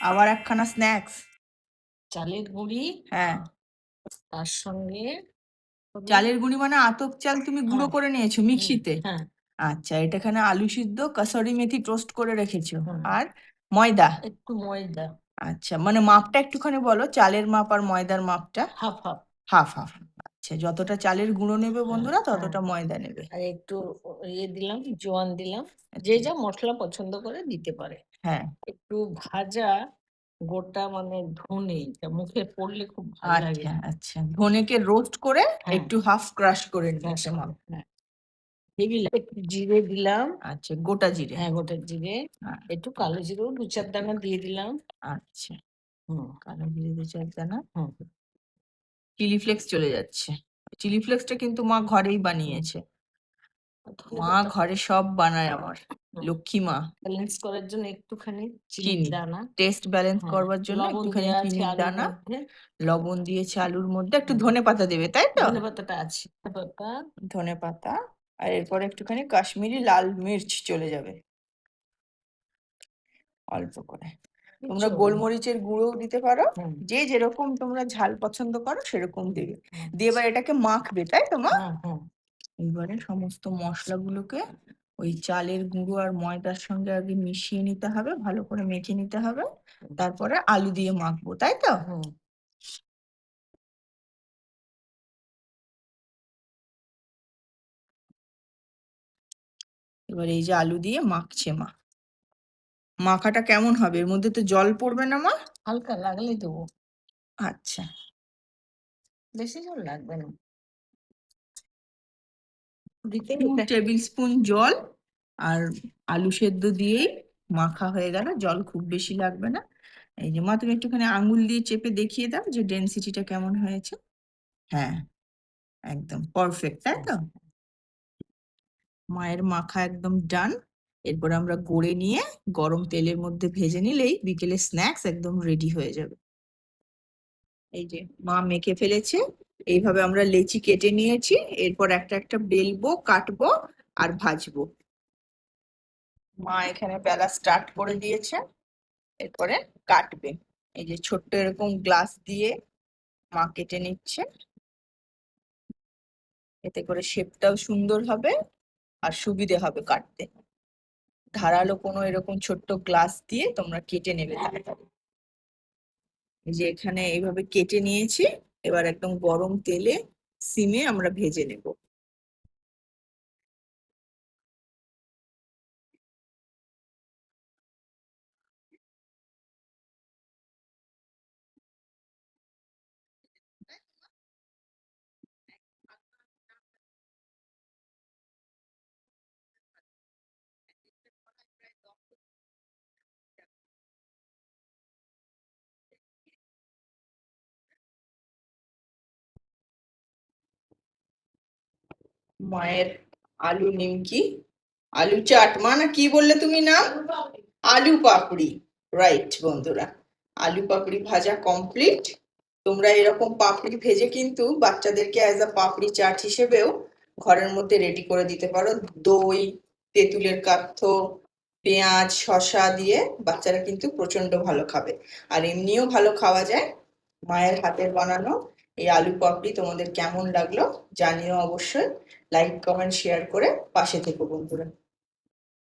আবার একখানা স্ন্যাক্স চালের গুঁড়ি? হ্যাঁ। তার সঙ্গে চালের গুঁড়ি মানে আতপ চাল তুমি গুঁড়ো হ্যাঁ। করে নিয়েছো মিক্সিতে? হ্যাঁ। আচ্ছা এটাখানে আলু সিদ্ধ কাসরি মেথি টোস্ট করে রেখেছো। আর ময়দা? একটু ময়দা। আচ্ছা মানে মাপটা একটুখানি বলো চালের মাপ আর ময়দার মাপটা? Half half. Half half. আচ্ছা যতটা চালের গুঁড়ো নেবে বন্ধুরা হ্যাঁ। ততটা ময়দা নেবে। আর একটু ইয়ে দিলাম জোয়ান দিলাম। যে যা মশলা পছন্দ করে দিতে পারে। হ্যাঁ। একটু ভাজা গোটা মানে ধনে মুখে পড়লে খুব ভালো লাগে। আচ্ছা আচ্ছা। ধনেকে রোস্ট করে হ্যাঁ। একটু হাফ ক্রাশ করে নিয়েছে মা হ্যাঁ। হেভি লাগে। একটু জিরে দিলাম। আচ্ছা গোটা জিরে। হ্যাঁ গোটা জিরে। হ্যাঁ। একটু কালো জিরেও দু চার দানা দিয়ে দিলাম। আচ্ছা। হুম। কালো জিরে দু চার দানা। হুম। চিলি ফ্লেক্স চলে যাচ্ছে। চিলি ফ্লেক্সটা কিন্তু মা ঘরেই বানিয়েছে। মা ঘরে সব বানায় আমার। লক্ষ্মী মা। ব্যালেন্স করার জন্য একটুখানি চিনি চিনি। দানা। টেস্ট ব্যালেন্স হ্যাঁ, করবার জন্য লবণ একটুখানি দেওয়া আছে চিনির আলুর দানা। মধ্যে। লবণ দিয়েছে আলুর মধ্যে। একটু। ধনে পাতা দেবে তাই তো? ধনে পাতাটা আছে। পাতা ধনে পাতা। আর এরপর একটুখানি কাশ্মীরি লাল মির্চ চলে যাবে। অল্প করে। তোমরা না। গোলমরিচের গুঁড়োও দিতে পারো। হুম, যে যেরকম তোমরা ঝাল পছন্দ করো সেরকম দেবে। দিয়ে এবার এটাকে মাখবে তাই তো মা হুম, হুম। এবারে সমস্ত মশলাগুলোকে ওই চালের গুঁড়ো আর ময়দার সঙ্গে আগে মিশিয়ে নিতে হবে ভালো করে মেখে নিতে হবে। তারপরে আলু দিয়ে মাখবো তাই তো? এবার এই যে আলু দিয়ে মাখছে মা। মাখাটা কেমন হবে? এর মধ্যে তো জল পড়বে না মা? হালকা লাগলে দেবো। আচ্ছা। বেশি জল লাগবে না। দিতে টেবিল স্পুন জল আর আলু সেদ্ধ দিয়েই মাখা হয়ে গেল। জল খুব বেশি লাগবে না। এই যে মা তুমি একটুখানি আঙুল দিয়ে চেপে দেখিয়ে দাও যে ডেনসিটিটা কেমন হয়েছে। হ্যাঁ একদম পারফেক্ট তাই তো? মায়ের মাখা একদম ডান এরপর আমরা গড়ে নিয়ে গরম তেলের মধ্যে ভেজে নিলেই বিকেলে স্ন্যাক্স একদম রেডি হয়ে যাবে। এই যে মা মেখে ফেলেছে। এইভাবে আমরা লেচি কেটে নিয়েছি, এরপর একটা একটা বেলবো, কাটবো আর ভাজবো। মা এখানে বেলা স্টার্ট করে দিয়েছে, এরপরে কাটবে। এই যে ছোট্ট এরকম গ্লাস দিয়ে মা কেটে নিচ্ছে। এতে করে শেপটাও সুন্দর হবে আর সুবিধে হবে কাটতে। ধারালো কোনো এরকম ছোট্ট গ্লাস দিয়ে তোমরা কেটে নেবে। যে এখানে এইভাবে কেটে নিয়েছি। এবার একদম গরম তেলে সিমে আমরা ভেজে নেব। মায়ের আলু নিমকি। আলু চাট, মা না কি বললে তুমি না আলু পাপড়ি। রাইট বন্ধুরা। আলু পাপড়ি ভাজা কমপ্লিট তোমরা এরকম পাপড়ি ভেজে কিন্তু বাচ্চাদেরকে অ্যাজ আ পাপড়ি চাট হিসেবেও ঘরের মধ্যে রেডি করে দিতে পারো। দই, তেঁতুলের কাথ্য পেঁয়াজ, শসা দিয়ে বাচ্চারা কিন্তু প্রচণ্ড ভালো খাবে। আর এমনিও ভালো খাওয়া যায় মায়ের হাতের বানানো এই আলু পাপড়ি তোমাদের কেমন লাগল জানিও অবশ্যই। লাইক কমেন্ট শেয়ার করে পাশে থেকো বন্ধুরা।